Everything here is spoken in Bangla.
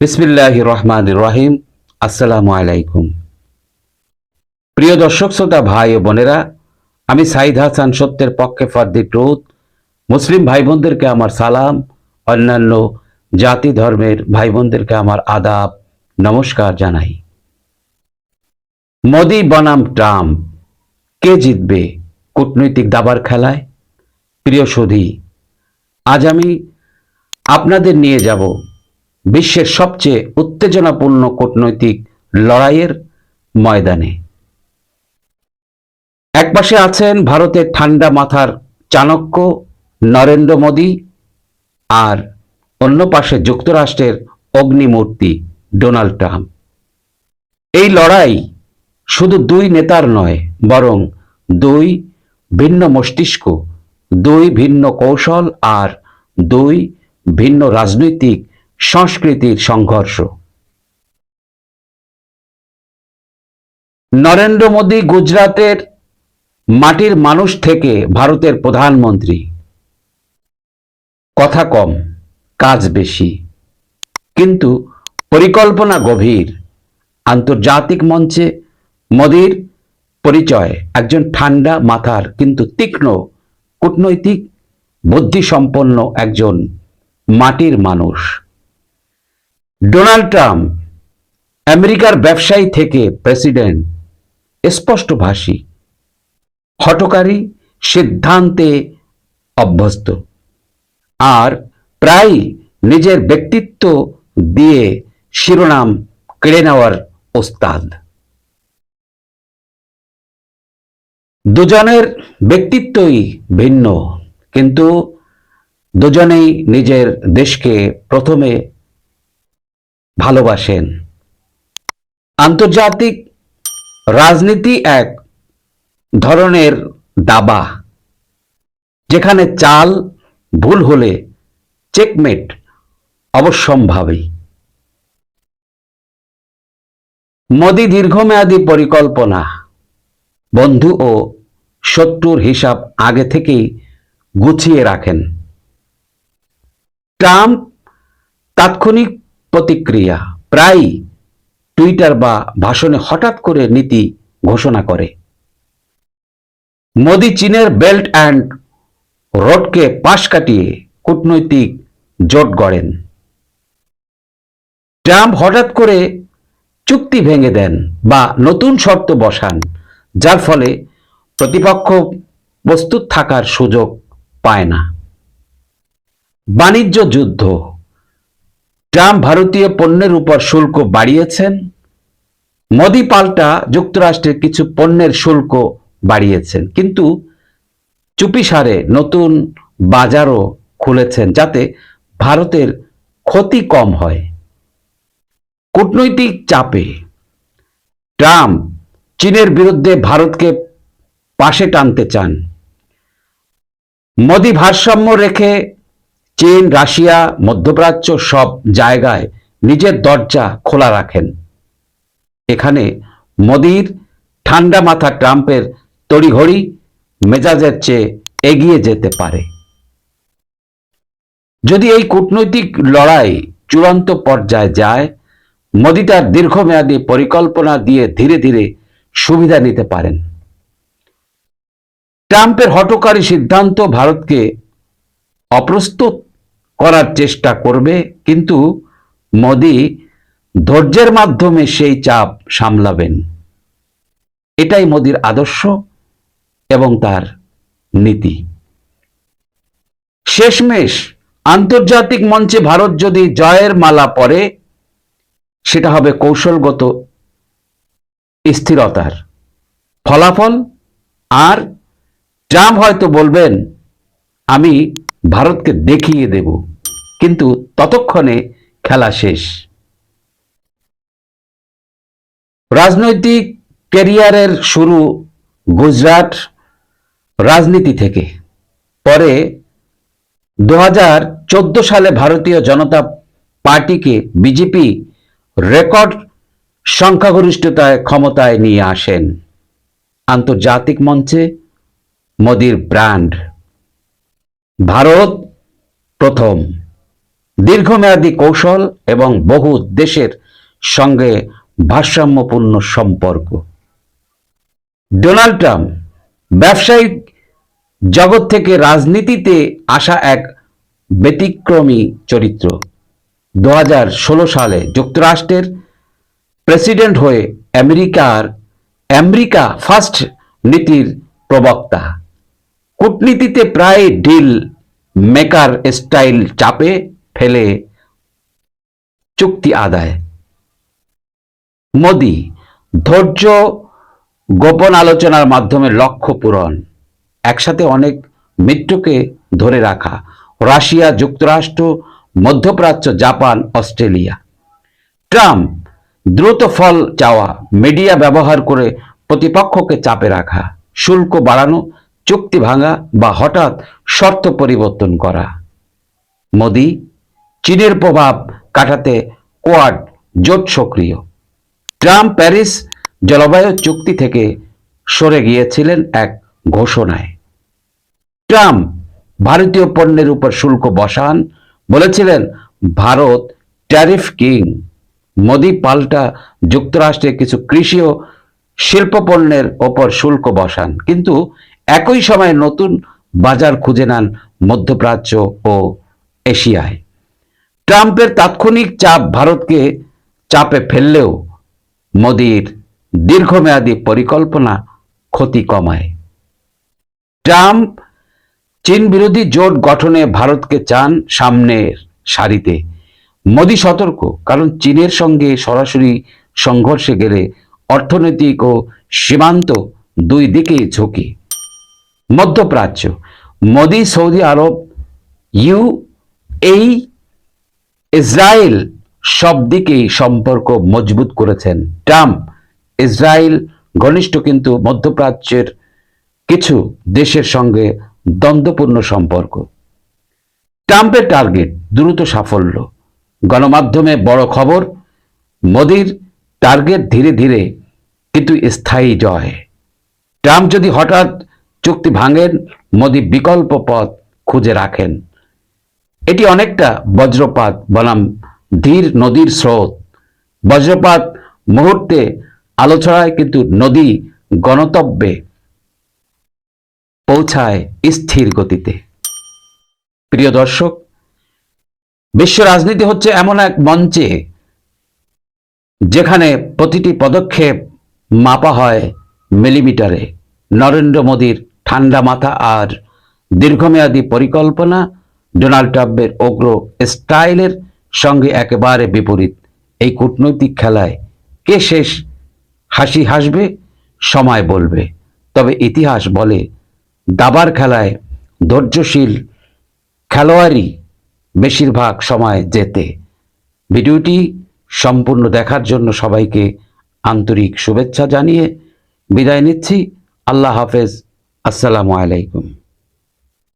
বিসমিল্লাহ রহমান রহিম আসসালামু আলাইকুম প্রিয় দর্শক, শ্রোতা, ভাই ও বোনেরা, আমি সাইদ হাসান সত্যের পক্ষে ফর দি ট্রুথ। মুসলিম ভাই বোনদেরকে আমার সালাম, অন্যান্য জাতি ধর্মের ভাই বোনদেরকে আমার আদাব, নমস্কার জানাই। মোদি বনাম ট্রাম্প, কে জিতবে কূটনৈতিক দাবার খেলায়? প্রিয় সুধী, আজ আমি আপনাদের নিয়ে যাব বিশ্বের সবচেয়ে উত্তেজনাপূর্ণ কূটনৈতিক লড়াইয়ের ময়দানে। একপাশে আছেন ভারতের ঠান্ডা মাথার চাণক্য নরেন্দ্র মোদী আর অন্য পাশে যুক্তরাষ্ট্রের অগ্নিমূর্তি ডোনাল্ড ট্রাম্প। এই লড়াই শুধু দুই নেতার নয়, বরং দুই ভিন্ন মস্তিষ্ক, দুই ভিন্ন কৌশল আর দুই ভিন্ন রাজনৈতিক সংস্কৃতির সংঘর্ষ। নরেন্দ্র মোদী গুজরাটের মাটির মানুষ থেকে ভারতের প্রধানমন্ত্রী। কথা কম, কাজ বেশি, কিন্তু পরিকল্পনা গভীর। আন্তর্জাতিক মঞ্চে মোদীর পরিচয় একজন ঠান্ডা মাথার কিন্তু তীক্ষ্ণ কূটনৈতিক, বুদ্ধিসম্পন্ন একজন মাটির মানুষ। ডোনাল্ড ট্রাম্প, আমেরিকার ব্যবসায়ী থেকে প্রেসিডেন্ট, স্পষ্টভাষী, হটকারী সিদ্ধান্তে অভ্যস্ত। আর প্রায় নিজের ব্যক্তিত্ব দিয়ে শিরোনাম কেড়ে নেওয়ার ওস্তাদ। দুজনের ব্যক্তিত্বই ভিন্ন, কিন্তু দুজনেই নিজের দেশকে প্রথমে ভালোবাসেন। আন্তর্জাতিক রাজনীতি এক ধরনের দাবা, যেখানে চাল ভুল হলে চেকমেট অবশ্যম্ভাবী। মোদি দীর্ঘমেয়াদী পরিকল্পনা, বন্ধু ও শত্রুর হিসাব আগে থেকেই গুছিয়ে রাখেন। ট্রাম্প তাৎক্ষণিক প্রতিক্রিয়া। প্রায় টুইটার বা ভাষণে হঠাৎ করে নীতি ঘোষণা করে। মোদি চীনের বেল্ট অ্যান্ড রোডকে পাশ কাটিয়ে কূটনৈতিক জোট গড়েন। ট্রাম্প হঠাৎ করে চুক্তি ভেঙে দেন বা নতুন শর্ত বসান, যার ফলে প্রতিপক্ষ প্রস্তুত থাকার সুযোগ পায় না। বাণিজ্য যুদ্ধ ট্রাম্প ভারতীয় পণ্যের উপর শুল্ক বাড়িয়েছেন। মোদি পাল্টা যুক্তরাষ্ট্রের কিছু পণ্যের শুল্ক বাড়িয়েছেন। কিন্তু চুপিসারে নতুন বাজারও খুলেছেন যাতে ভারতের ক্ষতি কম হয়। কূটনৈতিক চাপে ট্রাম্প চীনের বিরুদ্ধে ভারতকে পাশে টানতে চান। মোদি ভারসাম্য রেখে চীন, রাশিয়া, মধ্যপ্রাচ্য সব জায়গায় নিজের দরজা খোলা রাখেন। এখানে মোদির ঠান্ডা মাথা ট্রাম্পের তড়িঘড়ি মেজাজের চেয়ে এগিয়ে যেতে পারে। যদি এই কূটনৈতিক লড়াই চূড়ান্ত পর্যায়ে যায়, মোদি তার দীর্ঘমেয়াদী পরিকল্পনা দিয়ে ধীরে ধীরে সুবিধা নিতে পারেন। ট্রাম্পের হটকারী সিদ্ধান্ত ভারতকে অপ্রস্তুত করার চেষ্টা করবে, কিন্তু মোদি ধৈর্যের মাধ্যমে সেই চাপ সামলাবেন। এটাই মোদির আদর্শ এবং তার নীতি। শেষমেশ আন্তর্জাতিক মঞ্চে ভারত যদি জয়ের মালা পরে, সেটা হবে কৌশলগত স্থিরতার ফলাফল। আর ট্রাম্প হয়তো বলবেন, আমি ভারতকে দেখিয়ে দেব। কিন্তু ততক্ষণে খেলা শেষ। রাজনৈতিক ক্যারিয়ারের শুরু গুজরাট রাজনীতি থেকে। পরে দু হাজার চোদ্দ সালে ভারতীয় জনতা পার্টিকে বিজেপি রেকর্ড সংখ্যাগরিষ্ঠতায় ক্ষমতায় নিয়ে আসেন। আন্তর্জাতিক মঞ্চে মোদির ব্র্যান্ড। ভারত প্রথম। দীর্ঘমেয়াদী কৌশল এবং বহু দেশের সঙ্গে ভারসাম্যপূর্ণ সম্পর্ক। ডোনাল্ড ট্রাম্প ব্যবসায়িক জগৎ থেকে রাজনীতিতে আসা এক ব্যতিক্রমী চরিত্র। দু হাজার ষোলো সালে যুক্তরাষ্ট্রের প্রেসিডেন্ট হয়ে আমেরিকার আমেরিকা ফার্স্ট নীতির প্রবক্তা। কূটনীতিতে প্রায় ডিল মেকার স্টাইল চাপে ফেলে চুক্তি আদায়। মোদি ধৈর্য গোপন আলোচনার মাধ্যমে লক্ষ্য পূরণ, একসাথে অনেক মিত্রকে ধরে রাখা, রাশিয়া, যুক্তরাষ্ট্র, মধ্যপ্রাচ্য, জাপান, অস্ট্রেলিয়া। ট্রাম্প দ্রুত ফল চাওয়া, মিডিয়া ব্যবহার করে প্রতিপক্ষকে চাপে রাখা, শুল্ক বাড়ানো, চুক্তি ভাঙা বা হঠাৎ শর্ত পরিবর্তন করা। মোদি চীনের প্রভাব কাটাতে কোয়াড জোট সক্রিয়। ট্রাম্প প্যারিস জলবায়ু চুক্তি থেকে সরে গিয়েছিলেন এক ঘোষণায়। ট্রাম্প ভারতীয় পণ্যের উপর শুল্ক বসান বলেছিলেন, ভারত ট্যারিফ কিং। মোদি পাল্টা যুক্তরাষ্ট্রে কিছু কৃষি ও শিল্প পণ্যের ওপর শুল্ক বসান। কিন্তু একই সময় নতুন বাজার খুঁজে নেন মধ্যপ্রাচ্য ও এশিয়ায়। ট্রাম্পের তাৎক্ষণিক চাপ ভারতকে চাপে ফেললেও মোদির দীর্ঘমেয়াদী পরিকল্পনা ক্ষতি কমায়। ট্রাম্প চীন বিরোধী জোট গঠনে ভারতকে চান সামনের সারিতে। মোদি সতর্ক, কারণ চীনের সঙ্গে সরাসরি সংঘর্ষে গেলে অর্থনৈতিক ও সীমান্ত দুই দিকেই ঝুঁকি। মধ্যপ্রাচ্য, মোদি সৌদি আরব ইউ এই ইসরায়েল সব দিকেই সম্পর্ক মজবুত করেছেন। ট্রাম্প ইসরায়েল ঘনিষ্ঠ কিন্তু মধ্যপ্রাচ্যের কিছু দেশের সঙ্গে দ্বন্দ্বপূর্ণ সম্পর্ক। ট্রাম্পের টার্গেট দ্রুত সাফল্য। গণমাধ্যমে বড় খবর, মোদির টার্গেট ধীরে ধীরে কিন্তু স্থায়ী জয়। ট্রাম্প যদি হঠাৎ চুক্তি ভাঙেন, মোদি বিকল্প পথ খুঁজে রাখেন। এটি অনেকটা বজ্রপাত, বনাম ধীর নদীর স্রোত। বজ্রপাত মুহূর্তে আলো ছড়ায় কিন্তু নদী গণতব্যে পৌঁছায় স্থির গতিতে। প্রিয় দর্শক, বিশ্ব রাজনীতি হচ্ছে এমন এক মঞ্চে যেখানে প্রতিটি পদক্ষেপ মাপা হয় মিলিমিটারে। নরেন্দ্র মোদীর ঠান্ডা মাথা আর দীর্ঘমেয়াদী পরিকল্পনা ডোনাল্ড ট্রাম্পের অগ্র স্টাইলের সঙ্গে একেবারে বিপরীত। এই কূটনৈতিক খেলায় কে শেষ? হাসি হাসবে, সময় বলবে। তবে ইতিহাস বলে, দাবার খেলায় ধৈর্যশীল খেলোয়াড়ই বেশিরভাগ সময় জেতে। ভিডিওটি সম্পূর্ণ দেখার জন্য সবাইকে আন্তরিক শুভেচ্ছা জানিয়ে বিদায় নিচ্ছি। আল্লাহ হাফেজ। আসসালামু আলাইকুম।